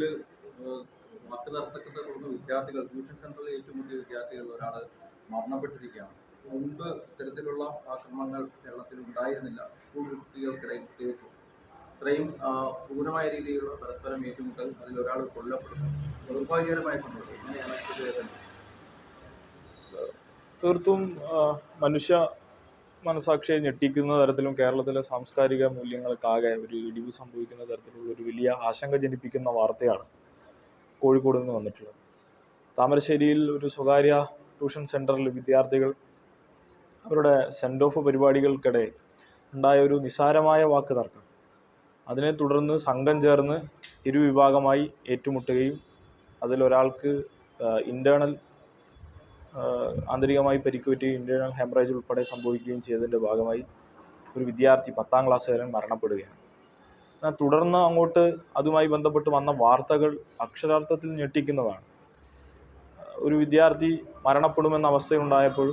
തൃശ്ശൂരിൽ മറ്റു തർക്കത്തെ തുടർന്ന് വിദ്യാർത്ഥികൾ ട്യൂഷൻ സെന്ററിൽ ഏറ്റുമുട്ടിയ വിദ്യാർത്ഥികൾ ഒരാൾ മരണപ്പെട്ടിരിക്കുകയാണ്. മുൻപ് ഇത്തരത്തിലുള്ള ആക്രമണങ്ങൾ കേരളത്തിൽ ഉണ്ടായിരുന്നില്ല. സ്കൂൾ കുട്ടികൾക്കിടയിൽ പ്രത്യേകിച്ചും. ഇത്രയും ക്രൂരമായ രീതിയിലുള്ള പരസ്പരം ഏറ്റുമുട്ടൽ അതിൽ ഒരാൾ കൊല്ലപ്പെടുന്നു. നിർഭാഗ്യകരമായിട്ടുണ്ട് ഇങ്ങനെയാണ്. തീർത്തും മനുഷ്യ മനസാക്ഷിയെ ഞെട്ടിക്കുന്ന തരത്തിലും കേരളത്തിലെ സാംസ്കാരിക മൂല്യങ്ങൾക്കാകെ ഒരു ഇടിവ് സംഭവിക്കുന്ന തരത്തിലുള്ള ഒരു വലിയ ആശങ്ക ജനിപ്പിക്കുന്ന വാർത്തയാണ് കോഴിക്കോട് നിന്ന് വന്നിട്ടുള്ളത്. താമരശ്ശേരിയിൽ ഒരു സ്വകാര്യ ട്യൂഷൻ സെന്ററിൽ വിദ്യാർത്ഥികൾ അവരുടെ സെൻഡ് ഓഫ് പരിപാടികൾക്കിടെ ഉണ്ടായ ഒരു നിസാരമായ വാക്ക് തർക്കം അതിനെ തുടർന്ന് സംഘം ചേർന്ന് ഇരുവിഭാഗമായി ഏറ്റുമുട്ടുകയും അതിലൊരാൾക്ക് ആഹ് ആന്തരികമായി പരിക്കുപറ്റി ഇന്റേണൽ ഹെമറേജ് ഉൾപ്പെടെ സംഭവിക്കുകയും ചെയ്തതിന്റെ ഭാഗമായി ഒരു വിദ്യാർത്ഥി പത്താം ക്ലാസ്സുകാരൻ മരണപ്പെടുകയാണ്. എന്നാൽ തുടർന്ന് അങ്ങോട്ട് അതുമായി ബന്ധപ്പെട്ട് വന്ന വാർത്തകൾ അക്ഷരാർത്ഥത്തിൽ ഞെട്ടിക്കുന്നതാണ്. ഒരു വിദ്യാർത്ഥി മരണപ്പെടുമെന്ന അവസ്ഥയുണ്ടായപ്പോൾ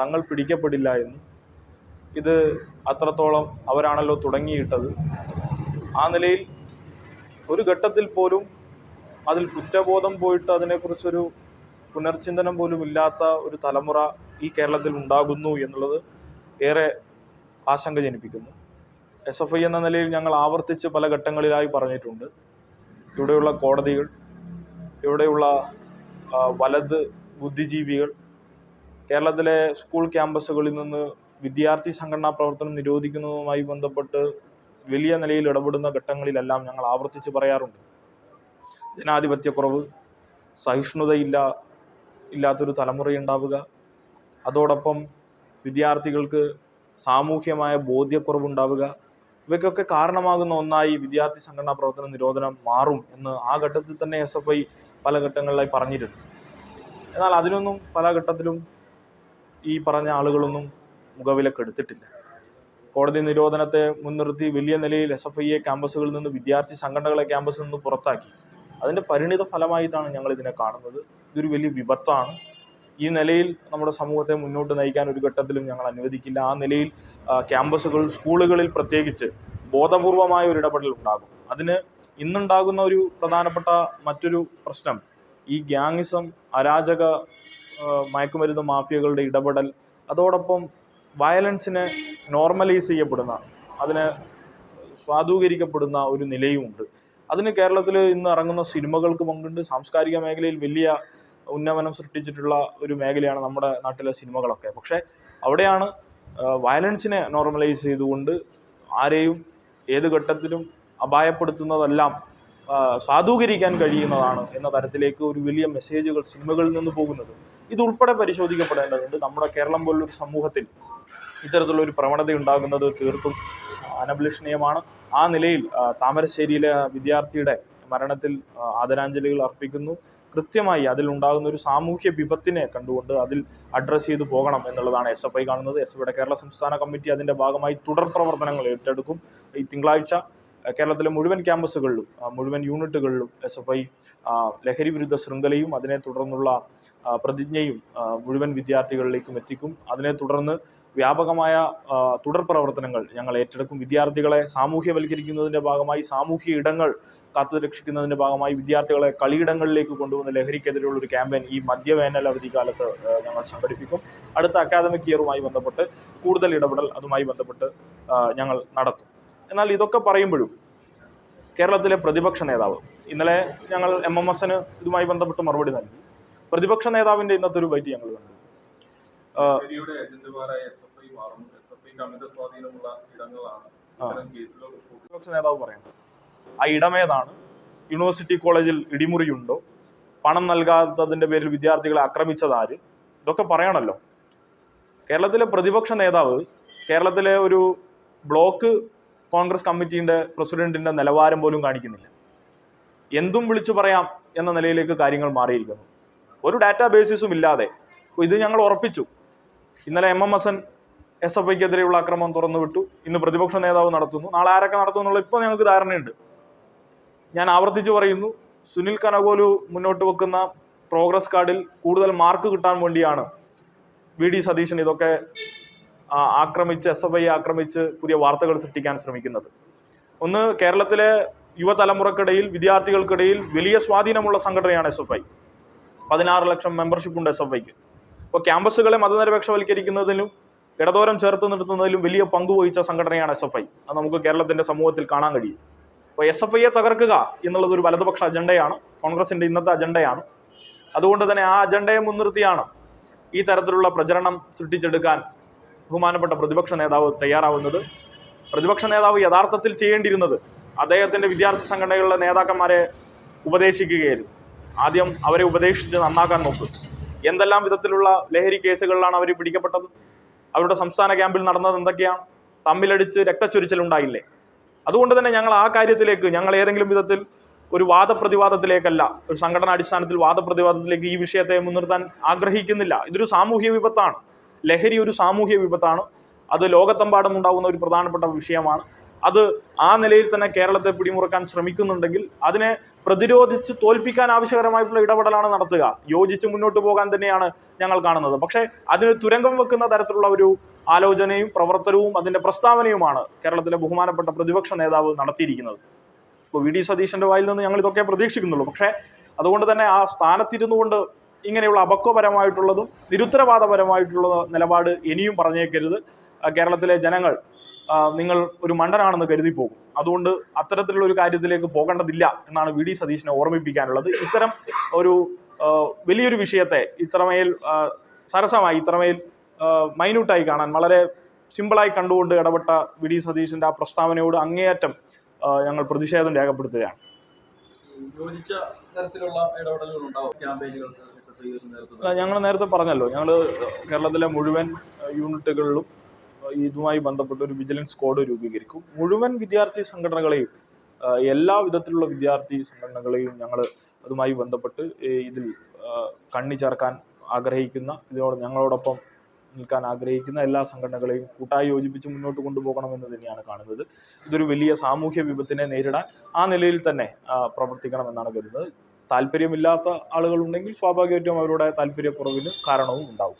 തങ്ങൾ പിടിക്കപ്പെടില്ല എന്ന് ഇത് അത്രത്തോളം അവരാണല്ലോ തുടങ്ങിയിട്ടത്. ആ നിലയിൽ ഒരു ഘട്ടത്തിൽ പോലും അതിൽ കുറ്റബോധം പോയിട്ട് അതിനെക്കുറിച്ചൊരു പുനർചിന്തനം പോലും ഇല്ലാത്ത ഒരു തലമുറ ഈ കേരളത്തിൽ ഉണ്ടാകുന്നു എന്നുള്ളത് ഏറെ ആശങ്ക ജനിപ്പിക്കുന്നു. എസ് എഫ് ഐ എന്ന നിലയിൽ ഞങ്ങൾ ആവർത്തിച്ച് പല ഘട്ടങ്ങളിലായി പറഞ്ഞിട്ടുണ്ട്. ഇവിടെയുള്ള കോടതികൾ ഇവിടെയുള്ള വലത് ബുദ്ധിജീവികൾ കേരളത്തിലെ സ്കൂൾ ക്യാമ്പസുകളിൽ നിന്ന് വിദ്യാർത്ഥി സംഘടനാ പ്രവർത്തനം നിരോധിക്കുന്നതുമായി ബന്ധപ്പെട്ട് വലിയ നിലയിൽ ഇടപെടുന്ന ഘട്ടങ്ങളിലെല്ലാം ഞങ്ങൾ ആവർത്തിച്ച് പറയാറുണ്ട്. ജനാധിപത്യക്കുറവ് സഹിഷ്ണുതയില്ല ഇല്ലാത്തൊരു തലമുറയുണ്ടാവുക അതോടൊപ്പം വിദ്യാർത്ഥികൾക്ക് സാമൂഹ്യമായ ബോധ്യക്കുറവുണ്ടാവുക ഇവയ്ക്കൊക്കെ കാരണമാകുന്ന ഒന്നായി വിദ്യാർത്ഥി സംഘടനാ പ്രവർത്തന നിരോധനം മാറും എന്ന് ആ ഘട്ടത്തിൽ തന്നെ എസ് എഫ് ഐ പല ഘട്ടങ്ങളിലായി പറഞ്ഞിരുന്നു എന്നാൽ അതിനൊന്നും പല ഘട്ടത്തിലും ഈ പറഞ്ഞ ആളുകളൊന്നും മുഖവിലക്കെടുത്തിട്ടില്ല കോടതി നിരോധനത്തെ മുൻനിർത്തി വലിയ നിലയിൽ എസ് എഫ് ഐയെ ക്യാമ്പസുകളിൽ നിന്ന് വിദ്യാർത്ഥി സംഘടനകളെ ക്യാമ്പസിൽ നിന്ന് പുറത്താക്കി. അതിന്റെ പരിണിത ഫലമായിട്ടാണ് ഞങ്ങൾ ഇതിനെ കാണുന്നത്. ഇതൊരു വലിയ വിപത്താണ്. ഈ നിലയിൽ നമ്മുടെ സമൂഹത്തെ മുന്നോട്ട് നയിക്കാൻ ഒരു ഘട്ടത്തിലും ഞങ്ങൾ അനുവദിക്കില്ല. ആ നിലയിൽ ക്യാമ്പസുകൾ സ്കൂളുകളിൽ പ്രത്യേകിച്ച് ബോധപൂർവമായ ഒരു ഇടപെടൽ ഉണ്ടാകും. അതിന് ഇന്നുണ്ടാകുന്ന ഒരു പ്രധാനപ്പെട്ട മറ്റൊരു പ്രശ്നം ഈ ഗ്യാങ്ങിസം അരാജക മയക്കുമരുന്ന് മാഫിയകളുടെ ഇടപെടൽ അതോടൊപ്പം വയലൻസിനെ നോർമലൈസ് ചെയ്യപ്പെടുന്ന അതിനെ സ്വാധൂകരിക്കപ്പെടുന്ന ഒരു നിലയുമുണ്ട്. അതിന് കേരളത്തിൽ ഇന്ന് ഇറങ്ങുന്ന സിനിമകൾക്ക് പങ്കുണ്ട് സാംസ്കാരിക മേഖലയിൽ വലിയ ഉന്നമനം സൃഷ്ടിച്ചിട്ടുള്ള ഒരു മേഖലയാണ് നമ്മുടെ നാട്ടിലെ സിനിമകളൊക്കെ. പക്ഷേ അവിടെയാണ് വയലൻസിനെ നോർമലൈസ് ചെയ്തുകൊണ്ട് ആരെയും ഏത് ഘട്ടത്തിലും അപായപ്പെടുത്തുന്നതെല്ലാം സാധൂകരിക്കാൻ കഴിയുന്നതാണ് എന്ന തരത്തിലേക്ക് ഒരു വലിയ മെസ്സേജുകൾ സിനിമകളിൽ നിന്ന് പോകുന്നത്. ഇതുൾപ്പെടെ പരിശോധിക്കപ്പെടേണ്ടതുണ്ട്. നമ്മുടെ കേരളം പോലുള്ളൊരു സമൂഹത്തിൽ ഇത്തരത്തിലുള്ള ഒരു പ്രവണത ഉണ്ടാകുന്നത് തീർത്തും അനഭിലഷണീയമാണ്. ആ നിലയിൽ താമരശ്ശേരിയിലെ വിദ്യാർത്ഥിയുടെ മരണത്തിൽ ആദരാഞ്ജലികൾ അർപ്പിക്കുന്നു. കൃത്യമായി അതിൽ ഉണ്ടാകുന്ന ഒരു സാമൂഹ്യ വിപത്തിനെ കണ്ടുകൊണ്ട് അതിൽ അഡ്രസ്സ് ചെയ്തു പോകണം എന്നുള്ളതാണ് എസ് എഫ് ഐ കാണുന്നത്. എസ് എഫ് ഐയുടെ കേരള സംസ്ഥാന കമ്മിറ്റി അതിന്റെ ഭാഗമായി തുടർ പ്രവർത്തനങ്ങൾ ഏറ്റെടുക്കും. ഈ തിങ്കളാഴ്ച കേരളത്തിലെ മുഴുവൻ ക്യാമ്പസുകളിലും മുഴുവൻ യൂണിറ്റുകളിലും എസ് എഫ് ഐ ലഹരി വിരുദ്ധ ശൃംഖലയും അതിനെ തുടർന്നുള്ള പ്രതിജ്ഞയും മുഴുവൻ വിദ്യാർത്ഥികളിലേക്കും എത്തിക്കും. അതിനെ തുടർന്ന് വ്യാപകമായ തുടർ പ്രവർത്തനങ്ങൾ ഞങ്ങൾ ഏറ്റെടുക്കും. വിദ്യാർത്ഥികളെ സാമൂഹ്യവൽക്കരിക്കുന്നതിന്റെ ഭാഗമായി സാമൂഹ്യ ഇടങ്ങൾ കാത്തുരക്ഷിക്കുന്നതിന്റെ ഭാഗമായി വിദ്യാർത്ഥികളെ കളിയിടങ്ങളിലേക്ക് കൊണ്ടുവന്ന് ലഹരിക്കെതിരെയുള്ള ഒരു ക്യാമ്പയിൻ ഈ മദ്യവേനൽ അവധിക്കാലത്ത് ഞങ്ങൾ സംഘടിപ്പിക്കും. അടുത്ത അക്കാദമിക് ഇയറുമായി ബന്ധപ്പെട്ട് കൂടുതൽ ഇടപെടൽ അതുമായി ബന്ധപ്പെട്ട് ഞങ്ങൾ നടത്തും. എന്നാൽ ഇതൊക്കെ പറയുമ്പോഴും കേരളത്തിലെ പ്രതിപക്ഷ നേതാവ് ഇന്നലെ ഞങ്ങൾ എം എം എസിന് ഇതുമായി ബന്ധപ്പെട്ട് മറുപടി നൽകി. പ്രതിപക്ഷ നേതാവിന്റെ ഇന്നത്തെ ഒരു വൈറ്റ് ഞങ്ങൾ കണ്ടു. നേതാവ് പറയുന്നത് ആ ഇടമേതാണ് യൂണിവേഴ്സിറ്റി കോളേജിൽ ഇടിമുറിയുണ്ടോ? പണം നൽകാത്തതിന്റെ പേരിൽ വിദ്യാർത്ഥികളെ ആക്രമിച്ചതാര് ഇതൊക്കെ പറയണല്ലോ. കേരളത്തിലെ പ്രതിപക്ഷ നേതാവ് കേരളത്തിലെ ഒരു ബ്ലോക്ക് കോൺഗ്രസ് കമ്മിറ്റീന്റെ പ്രസിഡന്റിന്റെ നിലവാരം പോലും കാണിക്കുന്നില്ല. എന്തും വിളിച്ചു പറയാം എന്ന നിലയിലേക്ക് കാര്യങ്ങൾ മാറിയിരിക്കുന്നു. ഒരു ഡാറ്റാ ബേസിസും ഇല്ലാതെ. ഇത് ഞങ്ങൾ ഉറപ്പിച്ചു. ഇന്നലെ M M S N S F ഐക്കെതിരെയുള്ള ആക്രമണം തുറന്നുവിട്ടു. ഇന്ന് പ്രതിപക്ഷ നേതാവ് നടത്തുന്നു. നാളെ ആരൊക്കെ നടത്തും എന്നുള്ള ഇപ്പോൾ ഞങ്ങൾക്ക് ധാരണയുണ്ട്. ഞാൻ ആവർത്തിച്ചു പറയുന്നു സുനിൽ കനകോലു മുന്നോട്ട് വെക്കുന്ന പ്രോഗ്രസ് കാർഡിൽ കൂടുതൽ മാർക്ക് കിട്ടാൻ വേണ്ടിയാണ് വി ഡി സതീശൻ ഇതൊക്കെ ആക്രമിച്ച് എസ് എഫ് ഐ ആക്രമിച്ച് പുതിയ വാർത്തകൾ സൃഷ്ടിക്കാൻ ശ്രമിക്കുന്നത്. ഒന്ന് കേരളത്തിലെ യുവതലമുറക്കിടയിൽ വിദ്യാർത്ഥികൾക്കിടയിൽ വലിയ സ്വാധീനമുള്ള സംഘടനയാണ് എസ് എഫ് ഐ. പതിനാറ് ലക്ഷം മെമ്പർഷിപ്പ് ഉണ്ട് എസ് എഫ് ഐക്ക്. അപ്പോൾ ക്യാമ്പസുകളെ മതനിരപേക്ഷവൽക്കരിക്കുന്നതിലും ഇടതോരം ചേർത്ത് നിർത്തുന്നതിലും വലിയ പങ്ക് വഹിച്ച സംഘടനയാണ് എസ് എഫ് ഐ അത് നമുക്ക് കേരളത്തിന്റെ സമൂഹത്തിൽ കാണാൻ കഴിയും. അപ്പോൾ എസ് എഫ് ഐയെ തകർക്കുക എന്നുള്ളത് ഒരു വലതുപക്ഷ അജണ്ടയാണ് കോൺഗ്രസിന്റെ ഇന്നത്തെ അജണ്ടയാണ്. അതുകൊണ്ട് തന്നെ ആ അജണ്ടയെ മുൻനിർത്തിയാണ് ഈ തരത്തിലുള്ള പ്രചരണം സൃഷ്ടിച്ചെടുക്കാൻ ബഹുമാനപ്പെട്ട പ്രതിപക്ഷ നേതാവ് തയ്യാറാവുന്നത്. പ്രതിപക്ഷ നേതാവ് യഥാർത്ഥത്തിൽ ചെയ്യേണ്ടിയിരുന്നത് അദ്ദേഹത്തിന്റെ വിദ്യാർത്ഥി സംഘടനകളിലെ നേതാക്കന്മാരെ ഉപദേശിക്കുകയായിരുന്നു. ആദ്യം അവരെ ഉപദേശിച്ച് നന്നാക്കാൻ നോക്കും. എന്തെല്ലാം വിധത്തിലുള്ള ലഹരി കേസുകളിലാണ് അവർ പിടിക്കപ്പെട്ടത്? അവരുടെ സംസ്ഥാന ക്യാമ്പിൽ നടന്നത് എന്തൊക്കെയാണ്? തമ്മിലടിച്ച് രക്തച്ചൊരിച്ചിലുണ്ടായില്ലേ അതുകൊണ്ട് തന്നെ ഞങ്ങൾ ആ കാര്യത്തിലേക്ക് ഞങ്ങൾ ഏതെങ്കിലും വിധത്തിൽ ഒരു വാദപ്രതിവാദത്തിലേക്കല്ല ഒരു സംഘടനാ അടിസ്ഥാനത്തിൽ വാദപ്രതിവാദത്തിലേക്ക് ഈ വിഷയത്തെ മുൻനിർത്താൻ ആഗ്രഹിക്കുന്നില്ല. ഇതൊരു സാമൂഹ്യ വിപത്താണ്. ലഹരി ഒരു സാമൂഹ്യ വിപത്താണ്. അത് ലോകത്തെമ്പാടും ഉണ്ടാകുന്ന ഒരു പ്രധാനപ്പെട്ട വിഷയമാണ്. അത് ആ നിലയിൽ തന്നെ കേരളത്തെ പിടിമുറുക്കാൻ ശ്രമിക്കുന്നുണ്ടെങ്കിൽ അതിനെ പ്രതിരോധിച്ച് തോൽപ്പിക്കാൻ ആവശ്യകരമായിട്ടുള്ള ഇടപെടലാണ് നടത്തുക. യോജിച്ച് മുന്നോട്ട് പോകാൻ തന്നെയാണ് ഞങ്ങൾ കാണുന്നത്. പക്ഷേ അതിന് തുരങ്കം വെക്കുന്ന തരത്തിലുള്ള ഒരു ആലോചനയും പ്രവർത്തനവും അതിന്റെ പ്രസ്താവനയുമാണ് കേരളത്തിലെ ബഹുമാനപ്പെട്ട പ്രതിപക്ഷ നേതാവ് നടത്തിയിരിക്കുന്നത്. ഇപ്പോൾ വി. ഡി. സതീശന്റെ വായിൽ നിന്ന് ഞങ്ങൾ ഇതൊക്കെ പ്രതീക്ഷിക്കുന്നുള്ളൂ. പക്ഷേ അതുകൊണ്ട് തന്നെ ആ സ്ഥാനത്തിരുന്നു കൊണ്ട് ഇങ്ങനെയുള്ള അപക്വപരമായിട്ടുള്ളതും നിരുത്തരവാദപരമായിട്ടുള്ള നിലപാട് ഇനിയും പറഞ്ഞേക്കരുത്. കേരളത്തിലെ ജനങ്ങൾ നിങ്ങൾ ഒരു മണ്ടനാണെന്ന് കരുതി പോകും. അതുകൊണ്ട് അത്തരത്തിലുള്ള ഒരു കാര്യത്തിലേക്ക് പോകേണ്ടതില്ല എന്നാണ് വി ഡി സതീശിനെ ഓർമ്മിപ്പിക്കാനുള്ളത്. ഇത്തരം ഒരു വലിയൊരു വിഷയത്തെ ഇത്രമേൽ സരസമായി ഇത്രമേൽ മൈന്യൂട്ടായി കാണാൻ വളരെ സിമ്പിളായി കണ്ടുകൊണ്ട് ഇടപെട്ട വി ഡി സതീശന്റെ ആ പ്രസ്താവനയോട് അങ്ങേയറ്റം ഞങ്ങൾ പ്രതിഷേധം രേഖപ്പെടുത്തുകയാണ്. യോജിച്ച തരത്തിലുള്ള ഇടപെടലുകൾ ഉണ്ടാവും ക്യാമ്പയിനുകൾക്ക് ഞങ്ങൾ നേരത്തെ പറഞ്ഞല്ലോ ഞങ്ങൾ കേരളത്തിലെ മുഴുവൻ യൂണിറ്റുകളിലും ഇതുമായി ബന്ധപ്പെട്ട് ഒരു വിജിലൻസ് സ്ക്വാഡ് രൂപീകരിക്കും. മുഴുവൻ വിദ്യാർത്ഥി സംഘടനകളെയും എല്ലാ വിധത്തിലുള്ള വിദ്യാർത്ഥി സംഘടനകളെയും ഞങ്ങൾ അതുമായി ബന്ധപ്പെട്ട് ഇതിൽ കണ്ണി ചേർക്കാൻ ആഗ്രഹിക്കുന്ന ഇതിനോട് ഞങ്ങളോടൊപ്പം നിൽക്കാൻ ആഗ്രഹിക്കുന്ന എല്ലാ സംഘടനകളെയും കൂട്ടായി യോജിപ്പിച്ച് മുന്നോട്ട് കൊണ്ടുപോകണമെന്ന് തന്നെയാണ് കാണുന്നത്. ഇതൊരു വലിയ സാമൂഹ്യ വിപത്തിനെ നേരിടാൻ ആ നിലയിൽ തന്നെ പ്രവർത്തിക്കണം പ്രവർത്തിക്കണമെന്നാണ് കരുതുന്നത്. താല്പര്യമില്ലാത്ത ആളുകളുണ്ടെങ്കിൽ സ്വാഭാവികമായിട്ടും അവരുടെ താല്പര്യക്കുറവിന് കാരണവും ഉണ്ടാവും.